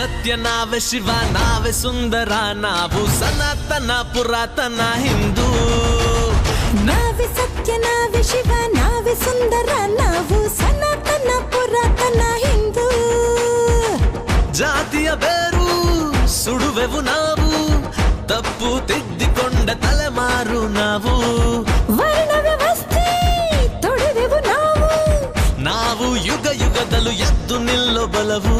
సత్య నావ శివ నావ సుందర నావు సనాతన పురాతన హిందూ నావి సత్య నావ శివ నావ సుందర నావు సనాతన పురాతన హిందూ జాతీయ పేరు సుడువెవు నావు తప్పు తిద్దికొండ తలమారు నావు వర్ణ వ్యవస్థే తొడవెవు నావు నావు యుగ యుగతలు ఎద్దు నిల్లో బలవు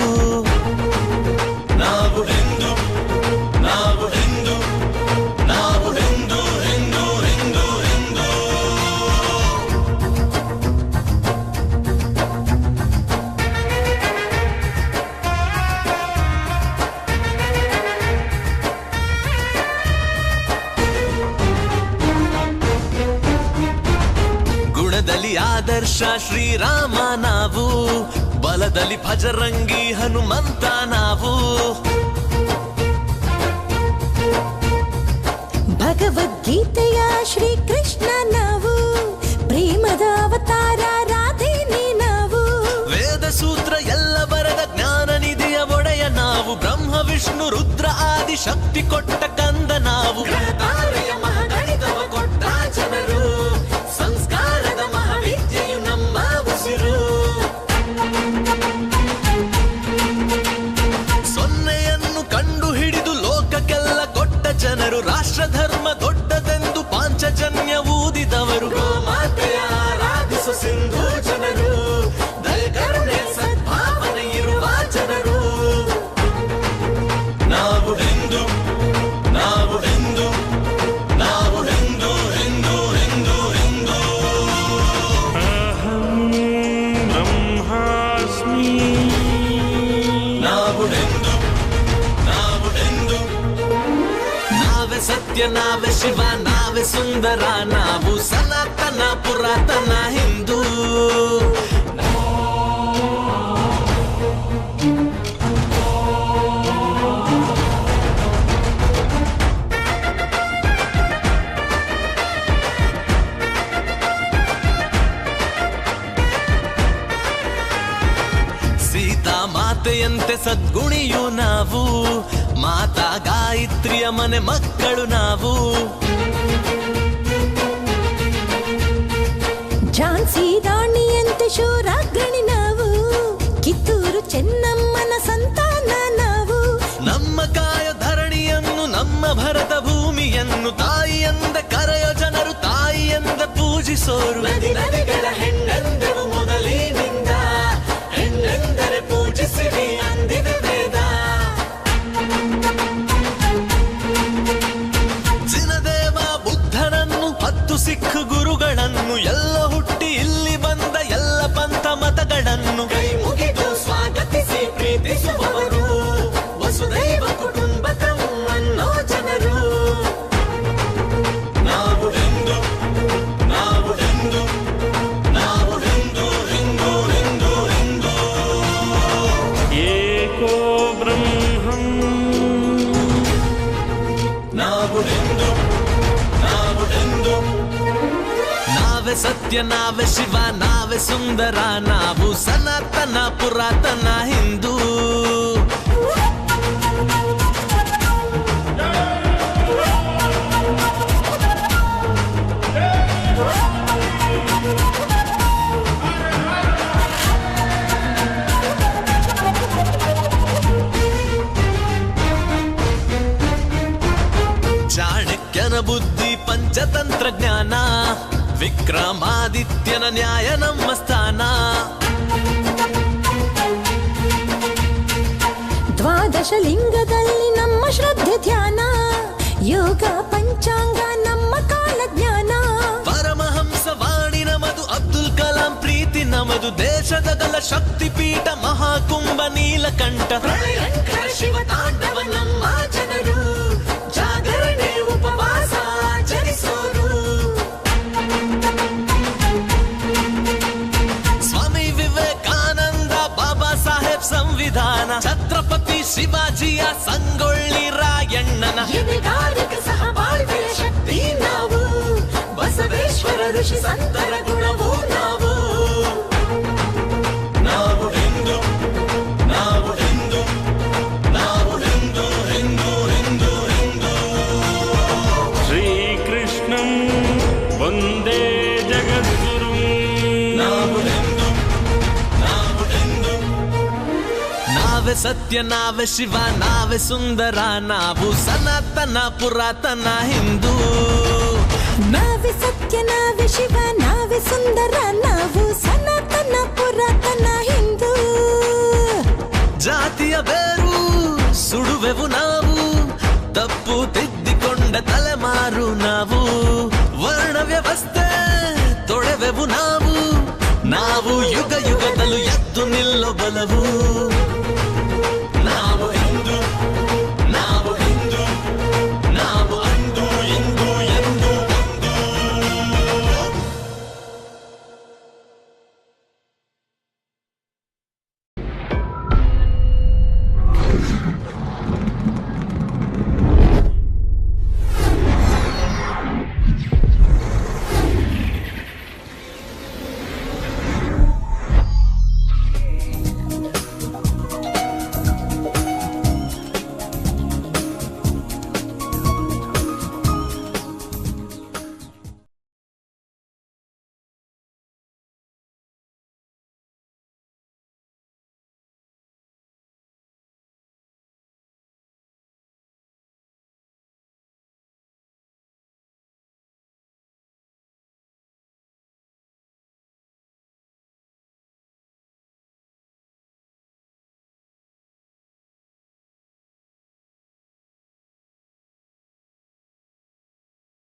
ಆದರ್ಶ ಶ್ರೀರಾಮ ನಾವು. ಬಲದಲ್ಲಿ ಭಜರಂಗಿ ಹನುಮಂತ ನಾವು. ಭಗವದ್ಗೀತೆಯ ಶ್ರೀಕೃಷ್ಣ ನಾವು. ಪ್ರೇಮದ ಅವತಾರ ರಾಧೇನೆ ನಾವು. ವೇದ ಸೂತ್ರ ಎಲ್ಲ ಬರದ ಜ್ಞಾನ ನಿಧಿಯ ಒಡೆಯ ನಾವು. ಬ್ರಹ್ಮ ವಿಷ್ಣು ರುದ್ರ ಆದಿ ಶಕ್ತಿ ಕೊಟ್ಟ ಕಂದ ನಾವು. ಸತ್ಯ ನಾವೇ ಶಿವ ನಾವೇ ಸುಂದರ ನಾವು ಸನಾತನ ಪುರಾತನ ಹಿಂದೂ. ಸೀತಾ ಮಾತೆಯಂತೆ ಸದ್ಗುಣಿಯು ನಾವು. ಮಾತಾ ಗಾಯತ್ರಿಯ ಮನೆ ಮಕ್ಕಳು ನಾವು. ಝಾನ್ಸಿ ರಾಣಿಯಂತೆ ಶೂರಾಗ್ರಣಿ ನಾವು. ಕಿತ್ತೂರು ಚೆನ್ನಮ್ಮನ ಸಂತಾನ ನಾವು. ನಮ್ಮ ಕಾಯ ಧರಣಿಯನ್ನು ನಮ್ಮ ಭರತ ಭೂಮಿಯನ್ನು ತಾಯಿಯಂದ ಕರೆಯ ಜನರು ತಾಯಿಯಂದ ಪೂಜಿಸೋರು. 没想我 सत्य नाव शिवा नाव सुंदरा नाभू सनातना पुरातना हिंदू चाणक्यन बुद्धी पंचतंत्र ज्ञाना ವಿಕ್ರಮಾದಿತ್ಯನ ನ್ಯಾಯ ನಮ್ಮ ಸ್ಥಾನ ದ್ವಾದಶ ಲಿಂಗದಲ್ಲಿ ನಮ್ಮ ಶ್ರದ್ಧೆ ಧ್ಯಾನ ಯೋಗ ಪಂಚಾಂಗ ನಮ್ಮ ಕಾಲ ಜ್ಞಾನ ಪರಮಹಂಸ ವಾಣಿ ನಮದು ಅಬ್ದುಲ್ ಕಲಾಂ ಪ್ರೀತಿ ನಮದು ದೇಶದ ಗಲ ಶಕ್ತಿ ಪೀಠ ಮಹಾಕುಂಭ ನೀಲಕಂಠ ಛತ್ರಪತಿ ಶಿವಾಜಿಯ ಸಂಗೊಳ್ಳಿ ನಾವೆ ಸತ್ಯ ನಾವೆ ಶಿವ ನಾವೆ ಸುಂದರ ನಾವು ಸನಾತನ ಪುರಾತನ ಹಿಂದೂ ನಾವೇ ಸತ್ಯ ನಾವೇ ಶಿವ ನಾವೇ ಸುಂದರ ನಾವು ಸನಾತನ ಪುರಾತನ ಹಿಂದೂ ಜಾತಿಯ ಬೇರು ಸುಡುವೆವು ನಾವು ತಪ್ಪು ತಿದ್ದಿಕೊಂಡ ತಲೆಮಾರು ನಾವು ವರ್ಣ ವ್ಯವಸ್ಥೆ ತೊಳೆವೆವು ನಾವು ನಾವು ಯುಗ ಯುಗದಲ್ಲೂ ಎದ್ದು ನಿಲ್ಲೋ ಬಲವು